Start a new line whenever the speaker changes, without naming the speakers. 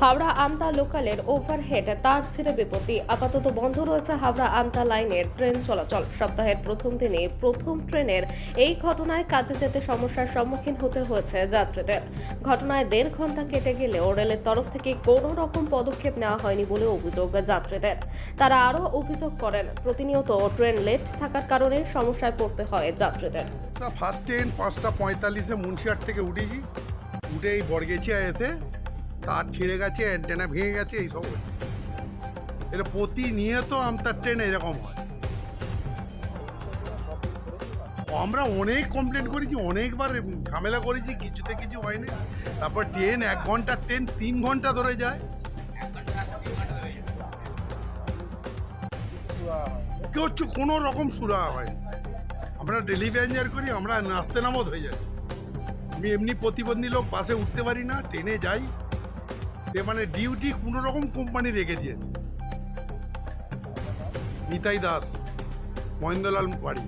হাওড়া আমতা লোকালের overhead, তার ছেড়ে বিপত্তি। আপাতত বন্ধ রয়েছে হাওড়া আমতা লাইনের ট্রেন চলাচল। সপ্তাহের প্রথম দিনে প্রথম ট্রেনের এই ঘটনায় কাজে যেতে সমস্যার সম্মুখীন হতে হয়েছে যাত্রীদের। ঘটনায় দেড় ঘণ্টা কেটে গেলেও রেলের তরফ থেকে কোনো রকম পদক্ষেপ নেওয়া হয়নি বলে অভিযোগ যাত্রীদের। তারা আরও অভিযোগ করেন, প্রতিনিয়ত ট্রেন লেট থাকার কারণে সমস্যায় পড়তে হয় যাত্রীদের।
ফার্স্ট ট্রেন পাঁচটা পঁয়তাল্লিশে মুন্সিয়ার থেকে উঠেছি। উঠে এই বরগেছিয়া এতে তার ছিঁড়ে গেছে অ্যান্টেনা ভেঙে গেছে এইসব হচ্ছে। এটা প্রতিনিয়ত আমতার ট্রেন এরকম হয়। আমরা অনেক কমপ্লেন করেছি, অনেকবার ঝামেলা করেছি, কিছুতে কিছু হয়নি। তারপর ট্রেন এক ঘণ্টার ট্রেন তিন ঘণ্টা ধরে যায়। কেউ হচ্ছে কোনো রকম সুরা হয় আমরা ডেলি প্যাসেঞ্জার করি, আমরা নাচতে নামত হয়ে যাচ্ছি। আমি এমনি প্রতিবন্ধী লোক, বাসে উঠতে পারি না ট্রেনে যাই। মানে ডিউটি কোনো রকম কোম্পানি রেখে দিয়েছে নিতাই দাস মহেন্দ্রলাল বাড়ি